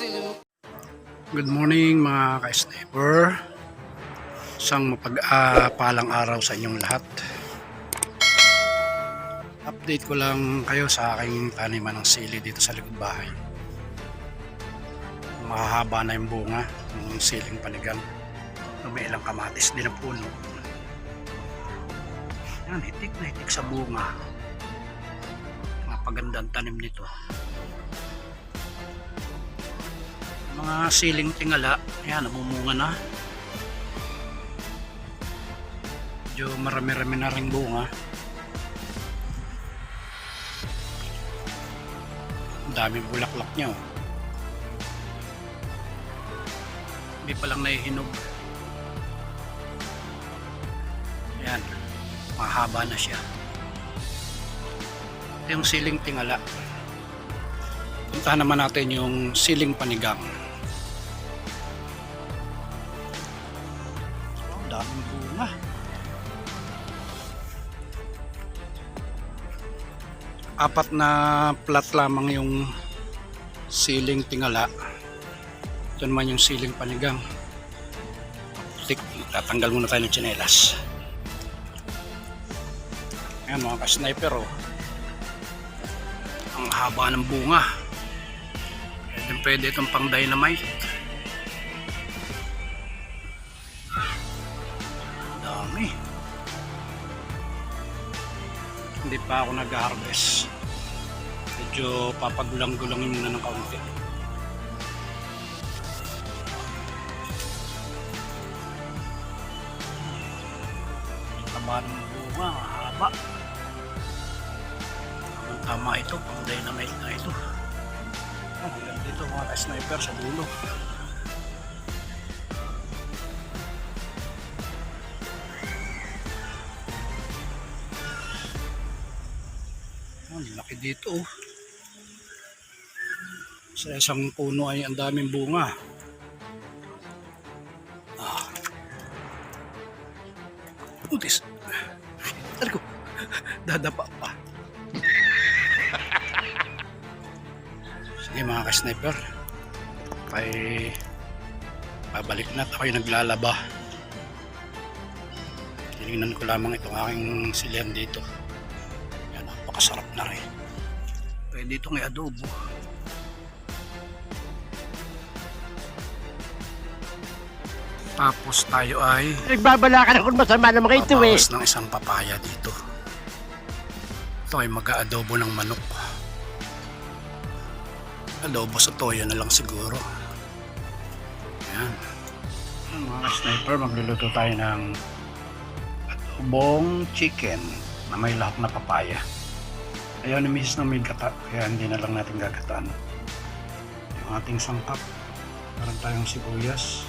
soon. Good morning mga ka-sniper. Isang mapag-apalang araw sa inyong lahat. Update ko lang kayo sa aking taniman ng sili dito sa likod bahay. Mahahaba na yung bunga ng siling panigang. May ilang kamatis din ang puno. Yan, hitik na hitik sa bunga. Mapaganda ang tanim nito. Mga siling tingala. Ayan namumunga na. Medyo marami-rami na rin bunga. Ang daming bulaklak niya oh. hindi pa lang nahihinog. Ayan mahaba na siya. Yung siling tingala. Puntahan naman natin yung siling panigang daming bunga. Apat na plat lamang yung siling tingala. Ito naman yung siling panigang. Tik, tatanggal muna tayo ng tsinelas. Ayan mga ka-sniper oh. Ang haba ng bunga. Pwede, pwede itong pang dynamite. Hindi pa ako nag-harvest. Medyo papagulang-gulangin muna ng kaunti. Taba ng bunga haba Tamang tama ito pang dynamite na ito. Ah, hanggang dito mga sniper sa dulo dito oh. Sa isang puno ay ang daming bunga. Ah. Utis. Ano ko? Dadapa pa. Sige mga ka-sniper. Ay babalik na at ako'y naglalaba. Tinignan ko lamang itong aking silihan dito. Pwede itong i-adobo. Tapos tayo ay Nagbabala ka na kung masama na mga ito eh. ng isang papaya dito. Ito ay mag-aadobo ng manok. Adobo sa toyo na lang siguro. Yan. Ang Mga sniper, magluluto tayo ng adobong chicken na may lahat na papaya. Ayaw ni Mrs. na may gata, kaya hindi na lang natin gagataan. Yung ating sangkap, meron tayong sibuyas,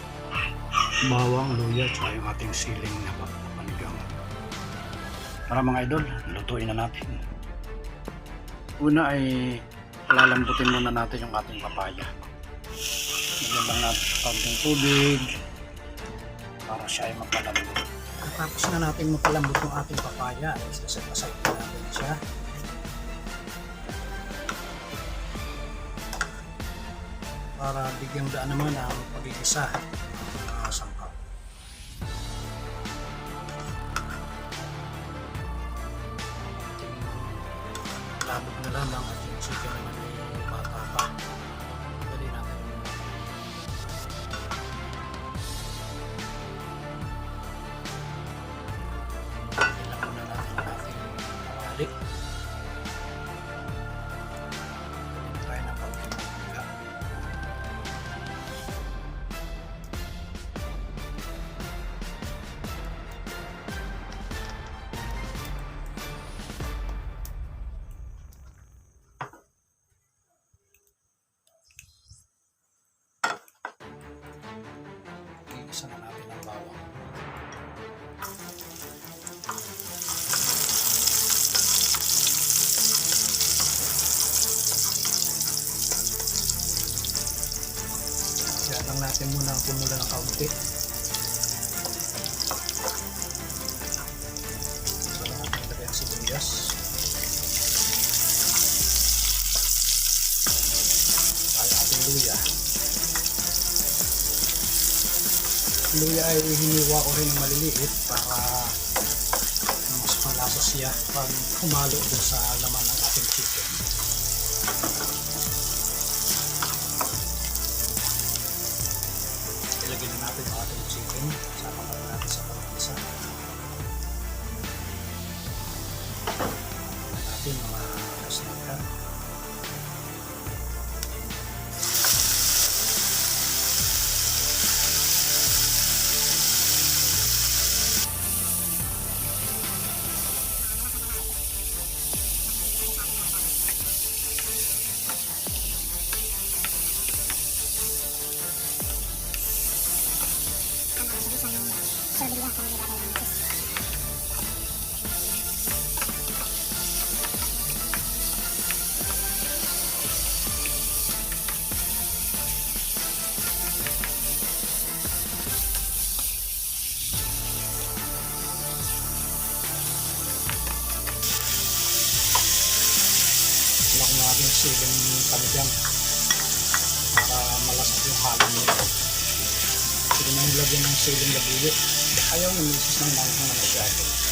bawang, luya, tsaka yung ating siling na panigang. Para mga idol, lutuin na natin. Una ay lalambutin muna natin yung ating papaya. Bigyan lang natin ng konting tubig para siya ay magpalambot. Tapos na natin magpalambot yung ating papaya, ay sasay na natin siya. Para bigyang daan naman ang pag-iisa lang natin muna kumula ng kaunti. Saka natin lagay ang sibuyas. Kaya ating luya. Luya ay hiniwa ko rin maliliit para mas malasa siya pag humalo doon sa laman ng natin mga snapper. Yung siling panigang para malasap yung halo nito. Sige na yung lagyan ng siling labuyo. Ayaw ng misis ng manghang na masyado.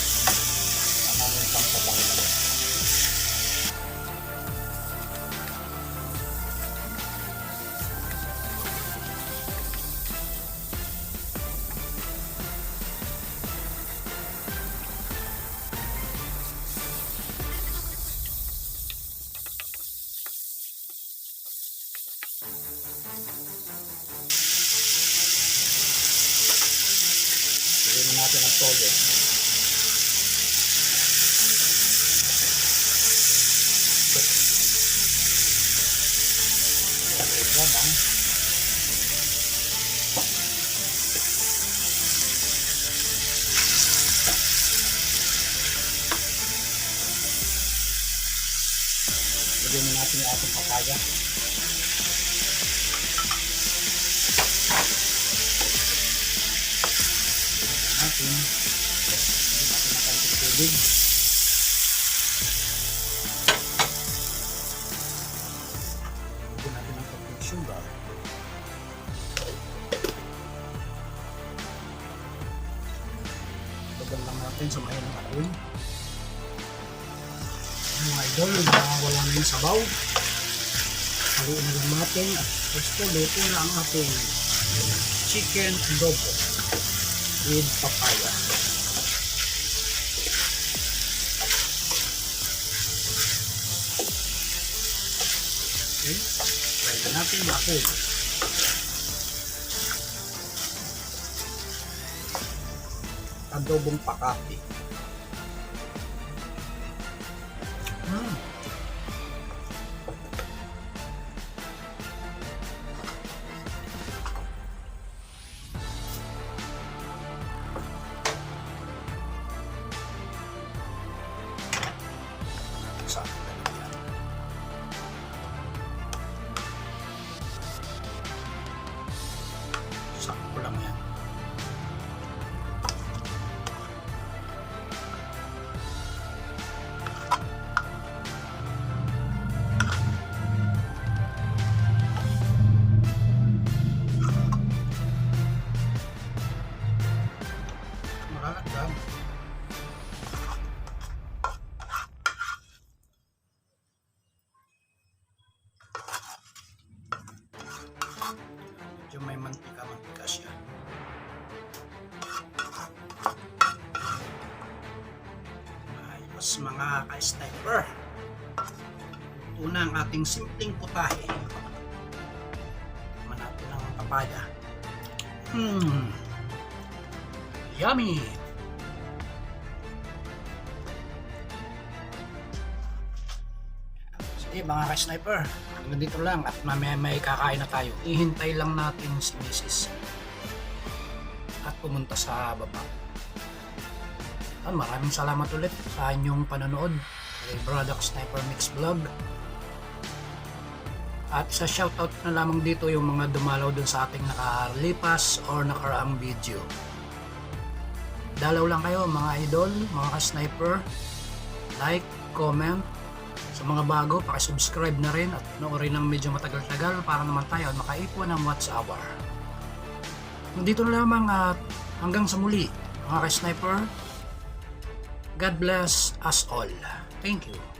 Lagyan na natin ang toyo. Ito lang. Lagyan na natin yung ating papaya. natin. Lagyan natin ng konting tubig. Lagyan natin ng konting sugar. Lagyan lang natin sa mahinang apoy. Mga idol, na wala na yung sabaw. Haluin na lang natin at gusto luto na ang ating chicken adobo with papaya. Natin ako. Adobong pakati. Mm. Medyo may mantika-mantika siya. Ayos mga ka-sniper. Una ang ating simpleng putahe. Tikman natin ang papaya. Hmm. Yummy! Mga ka-sniper, hanggang dito lang at mamaya may kakain na tayo. Ihintay lang natin si Mrs. At pumunta sa baba. Ah, maraming salamat ulit sa inyong panonood kay Braddock Sniper Mix Vlog. At sa shoutout na lamang dito yung mga dumalaw dun sa ating nakalipas or nakaraang video. Dalaw lang kayo mga idol, mga ka-sniper. Like, comment, sa mga bago, pakisubscribe na rin at panoorin ng medyo matagal-tagal para naman tayo makaipon ng What's Hour. Dito na lamang at hanggang sa muli, mga ka-sniper, God bless us all. Thank you.